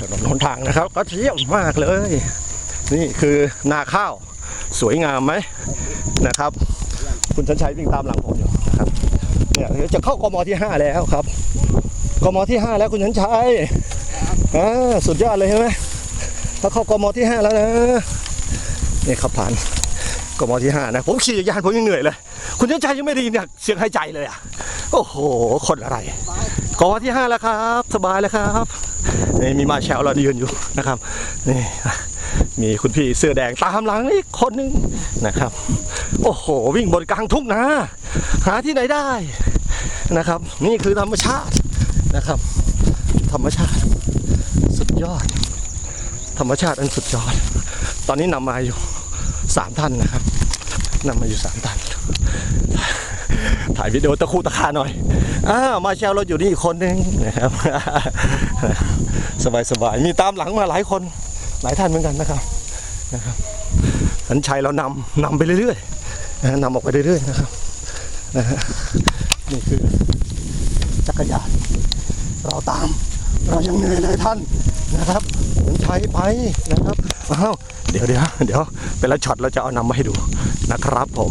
ถนนหนทางนะครับ ก็เยี่ยมมากเลย นี่คือนาข้าวสวยงามไหมนะครับ คุณชันชัยวิ่งตามหลังผมอยู่นะครับเนี่ยจะเข้ากมที่ห้าแล้วครับกมที่ห้าแล้วคุณชันชัยอ่าสุดยอดเลยใช่ไหมถ้าเข้ากมที่ห้าแล้วนะนี่ขับผ่านกมที่ห้านะ ผมขี่ยานผมยังเหนื่อยเลย คุณชันชัยยังไม่ได้ยินเสียงหายใจเลยอะ โอ้โห คนอะไรกมที่ 5 แล้วครับ สบายแล้วครับนี่มีมาแชลเรายืนอยู่นะครับนี่มีคุณพี่เสื้อแดงตามหลังอีกคนนึงนะครับ โอ้โห วิ่งบนกลางทุ่งนาหาที่ไหนได้นะครับ นี่คือธรรมชาตินะครับ ธรรมชาติสุดยอด ธรรมชาติอันสุดยอด ตอนนี้นำมาอยู่สามท่านนะครับนำมาอยู่สามท่าน ถ่ายวิดีโอตะคู่ตะคาหน่อยอ้ามาแชลเราอยู่นี่อีกคนนึงนะครับสบายสบายๆมีตามหลังมาหลายคนหลายท่านเหมือนกันนะครับนะครับสัญชัยเรานำนำไปเรื่อยๆนะฮะนำออกไปเรื่อยๆนะครับนะฮะนี่คือจักรยานเราตาม เรายังเหนื่อยเลยท่านนะครับสัญชัยไปนะครับอ้าวเดี๋ยวเดี๋ยวเดี๋ยวเป็นละช็อตเราจะเอานำมาให้ดูนะครับผม